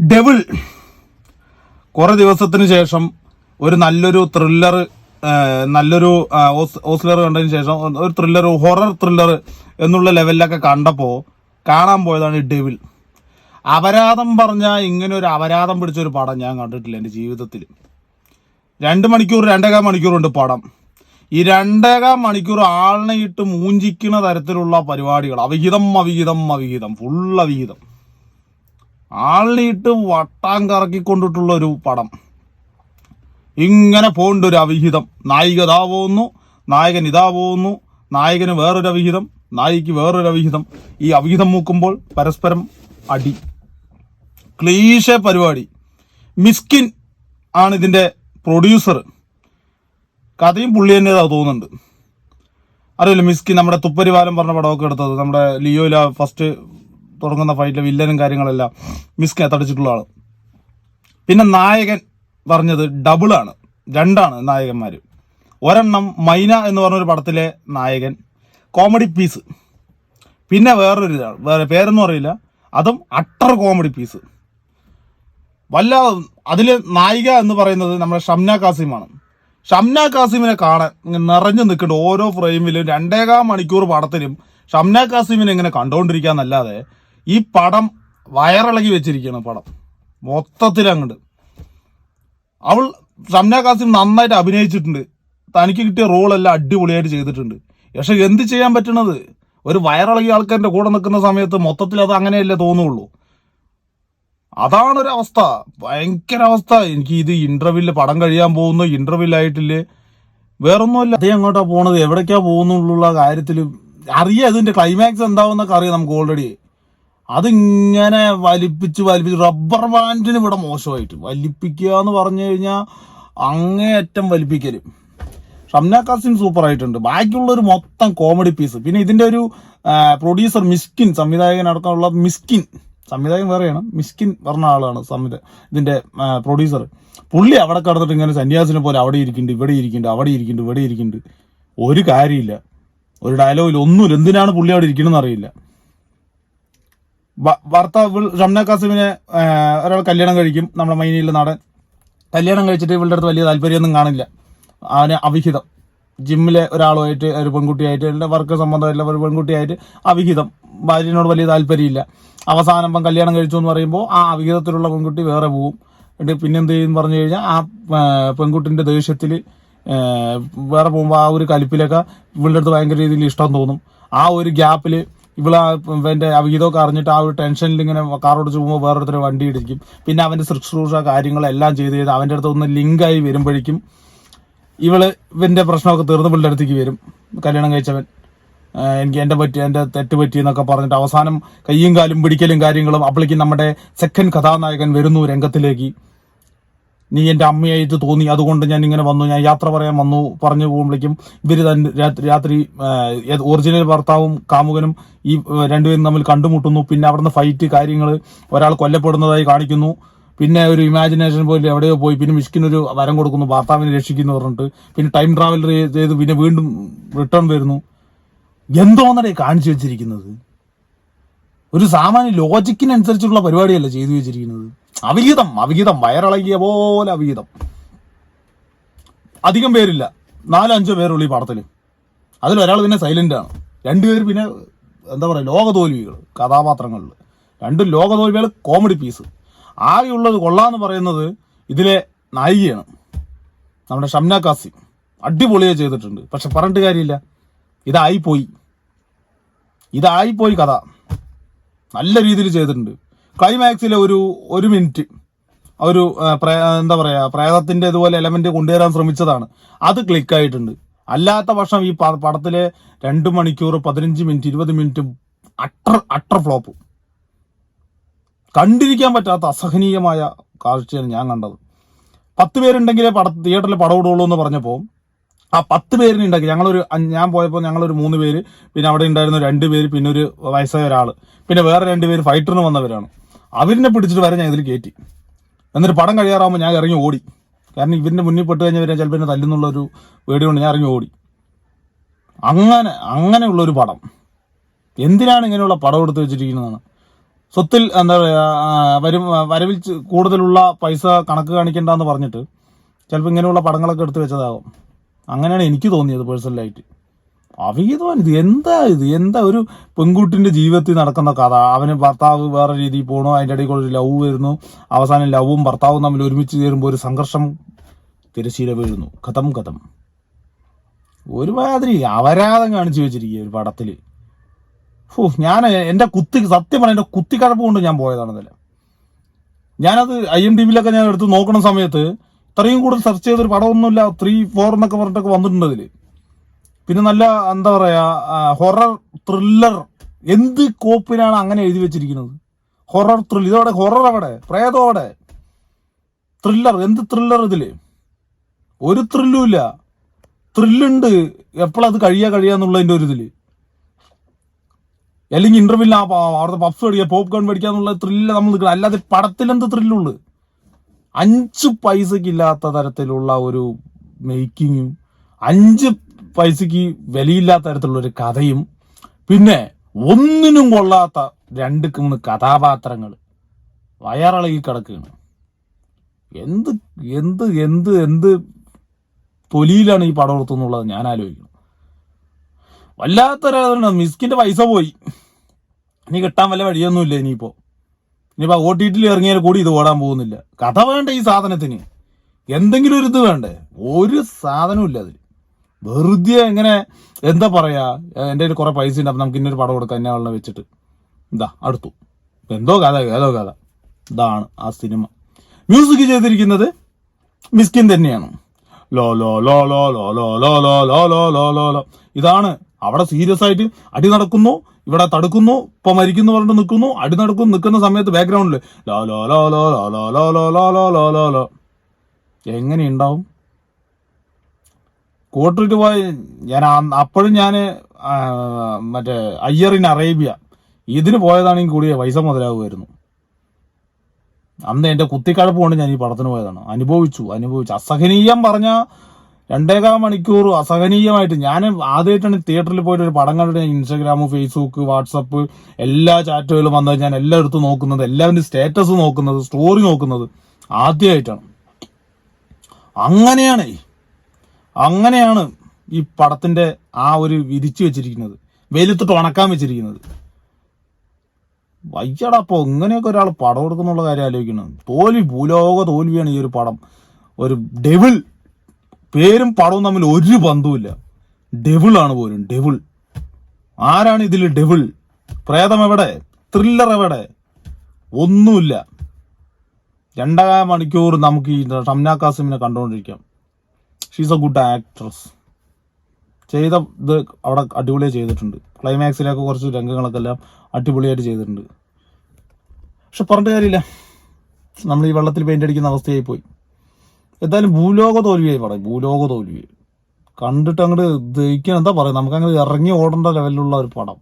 Devil കുറെ ദിവസത്തിന് ശേഷം ഒരു നല്ലൊരു ത്രില്ലർ നല്ലൊരു ഓസ്ലർ കണ്ടതിന് ശേഷം ഒരു ത്രില്ലർ ഹൊറർ ത്രില്ലർ എന്നുള്ള ലെവലിലൊക്കെ കണ്ടപ്പോൾ കാണാൻ പോയതാണ് ഡെവിൽ അപരാധം പറഞ്ഞാൽ ഇങ്ങനെ ഒരു അപരാധം പിടിച്ചൊരു പടം ഞാൻ കണ്ടിട്ടില്ല എന്റെ ജീവിതത്തിൽ. രണ്ട് മണിക്കൂർ രണ്ടേകാൽ മണിക്കൂറുണ്ട് പടം. ഈ രണ്ടേകാൽ മണിക്കൂർ ആളിനെ ഇട്ട് മൂഞ്ചിക്കുന്ന തരത്തിലുള്ള പരിപാടികൾ. അവിഹിതം അവിഹിതം അവിഹിതം. ഫുൾ അവിഹിതം. ആളിനെ വട്ടാം കറക്കിക്കൊണ്ടിട്ടുള്ള ഒരു പടം. ഇങ്ങനെ പോകേണ്ട ഒരു അവിഹിതം. നായിക ഇതാ പോകുന്നു നായകൻ ഇതാ പോകുന്നു നായകന് വേറൊരു അവിഹിതം നായിക്ക് വേറൊരു അവിഹിതം. ഈ അവിഹിതം മൂക്കുമ്പോൾ പരസ്പരം അടി. ക്ലീശ പരിപാടി. മിസ്കിൻ ആണ് ഇതിന്റെ പ്രൊഡ്യൂസർ. കഥയും പുള്ളി തന്നെ തോന്നുന്നുണ്ട്. അറിയില്ല മിസ്കിൻ നമ്മുടെ തുപ്പരിവാലം പറഞ്ഞ പടമൊക്കെ എടുത്തത്. നമ്മുടെ ലിയോയില ഫസ്റ്റ് തുടങ്ങുന്ന ഫൈറ്റിലെ വില്ലനും കാര്യങ്ങളെല്ലാം മിസ് തടിച്ചിട്ടുള്ള ആൾ പിന്നെ നായകൻ പറഞ്ഞത് ഡബിളാണ് രണ്ടാണ് നായകന്മാർ ഒരെണ്ണം മൈന എന്ന് പറഞ്ഞൊരു പടത്തിലെ നായകൻ. കോമഡി പീസ് പിന്നെ വേറൊരു ഇതാണ് വേറെ പേരൊന്നും അറിയില്ല. അതും അട്ടർ കോമഡി പീസ് വല്ല അതിൽ നായിക എന്ന് പറയുന്നത് നമ്മുടെ ഷംന കാസിമാണ് ഷംന കാസിമിനെ കാണാൻ നിറഞ്ഞു നിൽക്കേണ്ട ഓരോ ഫ്രെയിമിലും രണ്ടേകാൽ മണിക്കൂർ പടത്തിലും ഷംന കാസിമിനെ ഇങ്ങനെ കണ്ടുകൊണ്ടിരിക്കാന്നല്ലാതെ ഈ പടം വയറിളകി വെച്ചിരിക്കുകയാണ് പടം. മൊത്തത്തിൽ അങ്ങോട്ട് അവൾ ഷംന കാസിം നന്നായിട്ട് അഭിനയിച്ചിട്ടുണ്ട്. തനിക്ക് കിട്ടിയ റോളെല്ലാം അടിപൊളിയായിട്ട് ചെയ്തിട്ടുണ്ട്. പക്ഷെ എന്ത് ചെയ്യാൻ പറ്റണത്? ഒരു വയറിളകിയ ആൾക്കാരുടെ കൂടെ നിൽക്കുന്ന സമയത്ത് മൊത്തത്തിൽ അത് അങ്ങനെയല്ലേ തോന്നുള്ളൂ. അതാണ് ഒരു അവസ്ഥ ഭയങ്കര അവസ്ഥ എനിക്ക് ഇത് ഇന്റർവ്യൂൽ പടം കഴിയാൻ പോകുന്നു ഇന്റർവ്യൂ ആയിട്ടില്ലേ? വേറൊന്നുമല്ല. അതേ അങ്ങോട്ടാ പോണത്. എവിടേക്കാ പോകുന്നുള്ള കാര്യത്തിൽ അറിയാം ഇതിന്റെ ക്ലൈമാക്സ് എന്താവുന്നൊക്കെ അറിയാം നമുക്ക് ഓൾറെഡി അതിങ്ങനെ വലിപ്പിച്ച് വലിപ്പിച്ച് റബ്ബർ ബാൻഡിന് ഇവിടെ മോശമായിട്ട് വലിപ്പിക്കുക എന്ന് പറഞ്ഞു കഴിഞ്ഞാൽ അങ്ങേയറ്റം വലിപ്പിക്കൽ. ഷംന കാസിം സൂപ്പർ ആയിട്ടുണ്ട്. ബാക്കിയുള്ളൊരു മൊത്തം കോമഡി പീസ് പിന്നെ ഇതിന്റെ ഒരു പ്രൊഡ്യൂസർ മിസ്കിൻ സംവിധായകൻ അടക്കമുള്ള മിസ്കിൻ. സംവിധായകൻ വേറെയാണ്. മിസ്കിൻ പറഞ്ഞ ആളാണ് സംവിധ ഇതിന്റെ പ്രൊഡ്യൂസർ പുള്ളി അവിടെ കടന്നിട്ട് ഇങ്ങനെ സന്യാസിനെ പോലെ അവിടെ ഇരിക്കുന്നുണ്ട് ഇവിടെ ഇരിക്കുന്നുണ്ട് അവിടെ ഇരിക്കുന്നുണ്ട് ഇവിടെ ഇരിക്കുന്നുണ്ട്. ഒരു കാര്യമില്ല. ഒരു ഡയലോഗിൽ ഒന്നും എന്തിനാണ് പുള്ളി അവിടെ ഇരിക്കണമെന്ന് അറിയില്ല. ഭർത്താവ് ഷംന കാസിമിനെ ഒരാൾ കല്യാണം കഴിക്കും നമ്മുടെ മൈനിയിലെ നാടൻ. കല്യാണം കഴിച്ചിട്ട് ഇവളുടെ അടുത്ത് വലിയ താല്പര്യമൊന്നും കാണില്ല. അവന് അവിഹിതം. ജിമ്മിലെ ഒരാളുമായിട്ട് ഒരു പെൺകുട്ടിയായിട്ട് എന്റെ വർക്ക് സംബന്ധമായിട്ടുള്ള ഒരു പെൺകുട്ടിയായിട്ട് അവിഹിതം. ഭാര്യനോട് വലിയ താല്പര്യമില്ല. അവസാനം ഇപ്പം കല്യാണം കഴിച്ചു എന്ന് പറയുമ്പോൾ ആ അവിഹിതത്തിലുള്ള പെൺകുട്ടി വേറെ പോവും. എന്നിട്ട് പിന്നെ എന്ത് ചെയ്യും പറഞ്ഞു കഴിഞ്ഞാൽ ആ, പെൺകുട്ടിന്റെ ദേഷ്യത്തിൽ വേറെ പോകുമ്പോൾ ആ ഒരു കലിപ്പിലൊക്കെ ഇവളുടെ അടുത്ത് ഭയങ്കര രീതിയിൽ ഇഷ്ടം തോന്നും. ആ ഒരു ഗ്യാപ്പിൽ ഇവൾ അവന്റെ അവിഹിതമൊക്കെ അറിഞ്ഞിട്ട് ആ ഒരു ടെൻഷനിൽ ഇങ്ങനെ കാറോട് പോകുമ്പോൾ വേറൊരുത്തർ വണ്ടി ഇടിക്കും. പിന്നെ അവന്റെ ശുശ്രൂഷ കാര്യങ്ങളെല്ലാം ചെയ്ത് ചെയ്ത് അവന്റെ അടുത്ത് ഒന്ന് ലിങ്കായി വരുമ്പോഴേക്കും ഇവൾ ഇവന്റെ പ്രശ്നമൊക്കെ തീർന്ന് ഇവളുടെ അടുത്തേക്ക് വരും. കല്യാണം കഴിച്ചവൻ. എനിക്ക് എന്റെ പറ്റി എന്റെ തെറ്റ് പറ്റി എന്നൊക്കെ പറഞ്ഞിട്ട് അവസാനം കയ്യും കാലും പിടിക്കലും കാര്യങ്ങളും അപ്പോഴേക്കും നമ്മുടെ സെക്കൻഡ് കഥാനായകൻ വരുന്നു രംഗത്തിലേക്ക്. നീ എന്റെ അമ്മയായിട്ട് തോന്നി. അതുകൊണ്ട് ഞാൻ ഇങ്ങനെ വന്നു. ഞാൻ യാത്ര പറയാൻ വന്നു. പറഞ്ഞു പോകുമ്പോഴേക്കും ഇവർ രാത്രി ഒറിജിനൽ ഭർത്താവും കാമുകനും ഈ രണ്ടുപേരും തമ്മിൽ കണ്ടുമുട്ടുന്നു. പിന്നെ അവിടുന്ന് ഫൈറ്റ് കാര്യങ്ങൾ ഒരാൾ കൊല്ലപ്പെടുന്നതായി കാണിക്കുന്നു. പിന്നെ ഒരു ഇമാജിനേഷൻ പോലെ എവിടെയോ പോയി. പിന്നെ മിഷ്കിനൊരു വരം കൊടുക്കുന്നു. ഭർത്താവിനെ രക്ഷിക്കുന്നു പറഞ്ഞിട്ട്. പിന്നെ ടൈം ട്രാവൽ ചെയ്ത് പിന്നെ വീണ്ടും റിട്ടേൺ വരുന്നു. എന്തോന്നടേ കാണിച്ചു വെച്ചിരിക്കുന്നത്? ഒരു സാമാന്യ ലോജിക്കിനനുസരിച്ചുള്ള പരിപാടിയല്ല ചെയ്തു വെച്ചിരിക്കുന്നത്? അവിഹിതം അവിഹിതം വയറിളകിയ പോലെ അവിഹിതം. അധികം പേരില്ല. നാലഞ്ചോ പേരുള്ളൂ ഈ പടത്തിൽ അതിലൊരാൾ പിന്നെ സൈലന്റ് ആണ്. രണ്ടുപേർ പിന്നെ എന്താ പറയുക ലോകതോൽവികൾ കഥാപാത്രങ്ങളിൽ രണ്ടും ലോകതോൽവികൾ കോമഡി പീസ് ആകെയുള്ളത് കൊള്ളാന്ന് പറയുന്നത് ഇതിലെ നായികയാണ്. നമ്മുടെ ഷംന കാസിം. അടിപൊളിയായി ചെയ്തിട്ടുണ്ട്. പക്ഷെ പറഞ്ഞിട്ട് കാര്യമില്ല. ഇതായിപ്പോയി. ഇതായിപ്പോയി കഥ. നല്ല രീതിയിൽ ചെയ്തിട്ടുണ്ട്. ക്ലൈമാക്സിലെ ഒരു ഒരു മിനിറ്റ് ഒരു എന്താ പറയുക പ്രേതത്തിന്റെ ഇതുപോലെ എലമെന്റ് കൊണ്ടുവരാൻ ശ്രമിച്ചതാണ്. അത് ക്ലിക്ക് ആയിട്ടുണ്ട്. അല്ലാത്ത പക്ഷം ഈ പടത്തിലെ രണ്ട് മണിക്കൂർ പതിനഞ്ച് മിനിറ്റ് ഇരുപത് മിനിറ്റ് അട്ടർ അട്ടർ ഫ്ലോപ്പ് കണ്ടിരിക്കാൻ പറ്റാത്ത അസഹനീയമായ കാഴ്ചയാണ് ഞാൻ കണ്ടത്. പത്ത് പേരുണ്ടെങ്കിലേ പട തിയേറ്ററിൽ പടം ഇടുള്ളൂ എന്ന് പറഞ്ഞപ്പോൾ ആ പത്ത് പേരിനുണ്ടെങ്കിൽ ഞങ്ങളൊരു അഞ്ച്- ഞാൻ പോയപ്പോൾ ഞങ്ങളൊരു മൂന്ന് പേര് പിന്നെ അവിടെ ഉണ്ടായിരുന്ന രണ്ട് പേര് പിന്നെ ഒരു വയസ്സായ ഒരാൾ പിന്നെ വേറെ രണ്ട് പേര് ഫൈറ്ററിന് വന്നവരാണ്. അവരിനെ പിടിച്ചിട്ട് വരെ ഞാൻ ഇതിൽ കയറ്റി എന്നിട്ട് പടം കഴിയാറാകുമ്പോൾ ഞാൻ ഇറങ്ങി ഓടി. കാരണം ഇവരിന്റെ മുന്നിൽ പെട്ട് കഴിഞ്ഞാൽ ഇവരെ ചിലപ്പോൾ എന്നെ തല്ലുന്നുള്ളൊരു പേടിയുണ്ട് ഞാൻ ഇറങ്ങി ഓടി. അങ്ങനെ അങ്ങനെയുള്ളൊരു പടം. എന്തിനാണ് ഇങ്ങനെയുള്ള പടം എടുത്ത് വെച്ചിരിക്കുന്നതാണ് സ്വത്തിൽ എന്താ പറയുക വരും വരവിൽ കൂടുതലുള്ള പൈസ കണക്ക് കാണിക്കേണ്ടെന്ന് പറഞ്ഞിട്ട് ചിലപ്പോൾ ഇങ്ങനെയുള്ള പടങ്ങളൊക്കെ എടുത്ത് വെച്ചതാകും അങ്ങനെയാണ് എനിക്ക് തോന്നിയത് പേഴ്സണലായിട്ട് അവീതമാണ് ഇത് എന്താ ഇത്? എന്താ ഒരു പെൺകുട്ടിന്റെ ജീവിതത്തിൽ നടക്കുന്ന കഥ? അവന് ഭർത്താവ് വേറെ രീതിയിൽ പോകണു അതിന്റെ ഇടയിൽ കൂടെ ഒരു ലവ് വരുന്നു. അവസാനം ലവും ഭർത്താവും തമ്മിൽ ഒരുമിച്ച് ചേരുമ്പോൾ ഒരു സംഘർഷം തിരശ്ശീല വീഴുന്നു. കഥം കഥം. ഒരുമാതിരി അപരാധം കാണിച്ചു വെച്ചിരിക്കുക ഒരു പടത്തിൽ. ഹോ ഞാൻ എന്റെ കുത്തി സത്യം പറഞ്ഞ എന്റെ കുത്തിക്കഴപ്പ് കൊണ്ട് ഞാൻ പോയതാണെന്നല്ല ഞാനത് ഐ എം ടി വിയിലൊക്കെ ഞാൻ എടുത്ത് നോക്കുന്ന സമയത്ത് ഇത്രയും കൂടുതൽ സെർച്ച് ചെയ്തൊരു പടമൊന്നുമില്ല ത്രീ ഫോർ എന്നൊക്കെ പറഞ്ഞിട്ടൊക്കെ വന്നിട്ടുണ്ട് അതിൽ. പിന്നെ നല്ല എന്താ പറയാ ഹൊറർ ത്രില്ലർ എന്ത് കോപ്പിനാണ് അങ്ങനെ എഴുതി വെച്ചിരിക്കുന്നത്? ഹൊറർ ത്രില്ലർ ഇതവിടെ ഹൊറർ അവിടെ പ്രേതം അവിടെ. ത്രില്ലർ എന്ത് ത്രില്ലർ ഇതിൽ? ഒരു ത്രില്ലും ഇല്ല. ത്രില്ലുണ്ട് എപ്പോഴത് കഴിയാ കഴിയാന്നുള്ളതിന്റെ ഒരു ഇതിൽ. അല്ലെങ്കിൽ ഇന്റർവ്യൂവിൽ ആ അവിടുത്തെ പഫ്സ് മേടിക്കുക പോപ്കോൺ മേടിക്കാന്നുള്ള ത്രില്ല നമ്മൾ നിൽക്കണം അല്ലാതെ പടത്തിൽ എന്ത് ത്രില്ലുള്ളു അഞ്ച് പൈസക്കില്ലാത്ത തരത്തിലുള്ള ഒരു മേക്കിങ്ങും അഞ്ച് പൈസക്ക് വിലയില്ലാത്ത തരത്തിലുള്ള ഒരു കഥയും പിന്നെ ഒന്നിനും കൊള്ളാത്ത രണ്ട് മൂന്ന് കഥാപാത്രങ്ങൾ വയറിളകി കിടക്കുകയാണ്. എന്ത് എന്ത് എന്ത് എന്ത് തൊലിയിലാണ് ഈ പടം എടുത്തുന്നുള്ളത് ഞാൻ ആലോചിക്കുന്നു. വല്ലാത്തൊരാണ് മിസ്കിന്റെ പൈസ പോയി. ഇനി കിട്ടാൻ വല്ല വഴിയൊന്നുമില്ല ഇനിയിപ്പോ? ഇനിയിപ്പോ ഒ ടി ടിയിൽ ഇറങ്ങിയാൽ കൂടി ഇത് ഓടാൻ പോകുന്നില്ല. കഥ വേണ്ട ഈ സാധനത്തിന്. എന്തെങ്കിലും ഒരു ഇത് വേണ്ടേ? ഒരു സാധനവും ഇല്ല അതിൽ വെറുതെ എങ്ങനെ എന്താ പറയാ എന്റെ കയ്യിൽ കുറെ പൈസ ഉണ്ട് അപ്പൊ നമുക്ക് ഇന്നൊരു പടം കൊടുക്കാം എന്നെ ആളിനെ വെച്ചിട്ട് ഇതാ അടുത്തു എന്തോ കഥ ഏതോ കഥ ഇതാണ് ആ സിനിമ മ്യൂസിക് ചെയ്തിരിക്കുന്നത് മിസ്കിൻ തന്നെയാണ് ലോ ലോ ലോ ലോ ലോ ലോ ലോ ലോ ലോ ലോ ലോ ലോ ലോ ഇതാണ് അവിടെ സീരിയസ് ആയിട്ട് അടി നടക്കുന്നു ഇവിടെ തടുക്കുന്നു ഇപ്പൊ മരിക്കുന്നു പറഞ്ഞിട്ട് നിൽക്കുന്നു അടി നടക്കുന്നു നിൽക്കുന്ന സമയത്ത് ബാക്ക്ഗ്രൗണ്ടിൽ ലോ ലോ ലോ ലോ ലോ ലോ ലോ ലോ ലോ ലോ ലോ ലോ എങ്ങനെ ഉണ്ടാവും കോട്ടറിട്ട് പോയ ഞാൻ അപ്പോഴും ഞാൻ മറ്റേ അയ്യർ ഇൻ അറേബ്യ. ഇതിന് പോയതാണെങ്കിൽ കൂടി പൈസ മുതലാകുമായിരുന്നു അന്ന് എന്റെ കുത്തിക്കഴപ്പ് കൊണ്ട് ഞാൻ ഈ പടത്തിന് പോയതാണ്. അനുഭവിച്ചു അനുഭവിച്ചു. അസഹനീയം പറഞ്ഞ രണ്ടേകാൽ മണിക്കൂർ അസഹനീയമായിട്ട് ഞാൻ ആദ്യമായിട്ടാണ് തിയേറ്ററിൽ പോയിട്ട് ഒരു പടം കണ്ടിട്ട് ഇൻസ്റ്റാഗ്രാം ഫേസ്ബുക്ക് വാട്സപ്പ് എല്ലാ ചാറ്റുകളും വന്നത് ഞാൻ എല്ലാം എടുത്ത് നോക്കുന്നത് എല്ലാവരും സ്റ്റേറ്റസ് നോക്കുന്നത് സ്റ്റോറി നോക്കുന്നത് ആദ്യമായിട്ടാണ്. അങ്ങനെയാണ്. അങ്ങനെയാണ് ഈ പടത്തിന്റെ ആ ഒരു വിരിച്ചു വെച്ചിരിക്കുന്നത്. വെയിലത്തിട്ട് ഉണക്കാൻ വെച്ചിരിക്കുന്നത്. വയ്യടാ അപ്പോൾ ഇങ്ങനെയൊക്കെ ഒരാൾ പടം എടുക്കുന്നുള്ള കാര്യം ആലോചിക്കണം തോൽവി ഭൂലോക തോൽവിയാണ് ഈ ഒരു പടം. ഒരു ഡെവിൾ പേരും പടവും തമ്മിൽ ഒരു ബന്ധവുമില്ല. ഡെവിൾ ആണ് പോലും ഡെവിൾ ആരാണ് ഇതിൽ ഡെവിൾ പ്രേതം എവിടെ? ത്രില്ലർ എവിടെ? ഒന്നുമില്ല. രണ്ടര മണിക്കൂർ നമുക്ക് ഈ ഷംന കാസിമിനെ കണ്ടുകൊണ്ടിരിക്കാം. ഷീസ് എ ഗുഡ് ആക്ട്രസ് ചെയ്ത ഇത് അവിടെ അടിപൊളിയായി ചെയ്തിട്ടുണ്ട്. ക്ലൈമാക്സിലൊക്കെ കുറച്ച് രംഗങ്ങളൊക്കെ എല്ലാം അടിപൊളിയായിട്ട് ചെയ്തിട്ടുണ്ട്. പക്ഷെ പറഞ്ഞിട്ട് കാര്യമില്ല. നമ്മൾ ഈ വെള്ളത്തിൽ പെയിന്റ് അടിക്കുന്ന അവസ്ഥയായി പോയി. എന്തായാലും ഭൂലോക തോൽവിയായി പറയും ഭൂലോക തോൽവി. കണ്ടിട്ട് അങ്ങോട്ട് ദഹിക്കാൻ എന്താ പറയുക നമുക്ക് അങ്ങനെ ഇറങ്ങി ഓടേണ്ട ലെവലിലുള്ള ഒരു പടം.